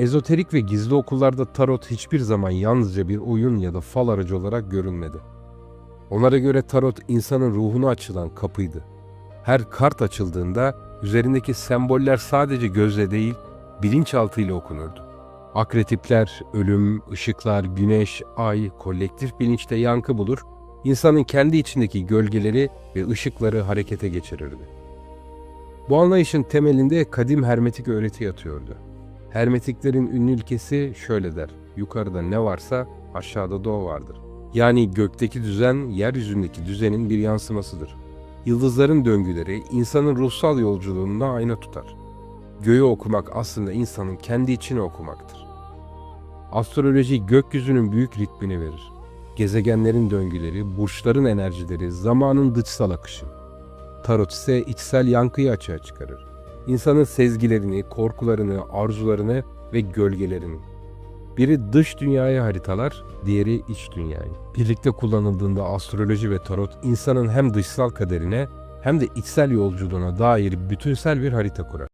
Ezoterik ve gizli okullarda tarot hiçbir zaman yalnızca bir oyun ya da fal aracı olarak görülmedi. Onlara göre tarot insanın ruhuna açılan kapıydı. Her kart açıldığında üzerindeki semboller sadece gözle değil, bilinçaltıyla okunurdu. Akretipler, ölüm, ışıklar, güneş, ay, kolektif bilinçte yankı bulur, insanın kendi içindeki gölgeleri ve ışıkları harekete geçirirdi. Bu anlayışın temelinde kadim hermetik öğreti yatıyordu. Hermetiklerin ünlü ilkesi şöyle der, yukarıda ne varsa aşağıda da o vardır. Yani gökteki düzen, yeryüzündeki düzenin bir yansımasıdır. Yıldızların döngüleri insanın ruhsal yolculuğuna ayna tutar. Göğü okumak aslında insanın kendi içini okumaktır. Astroloji gökyüzünün büyük ritmini verir. Gezegenlerin döngüleri, burçların enerjileri, zamanın dışsal akışı. Tarot ise içsel yankıyı açığa çıkarır. İnsanın sezgilerini, korkularını, arzularını ve gölgelerini. Biri dış dünyayı haritalar, diğeri iç dünyayı. Birlikte kullanıldığında astroloji ve tarot insanın hem dışsal kaderine hem de içsel yolculuğuna dair bütünsel bir harita kurar.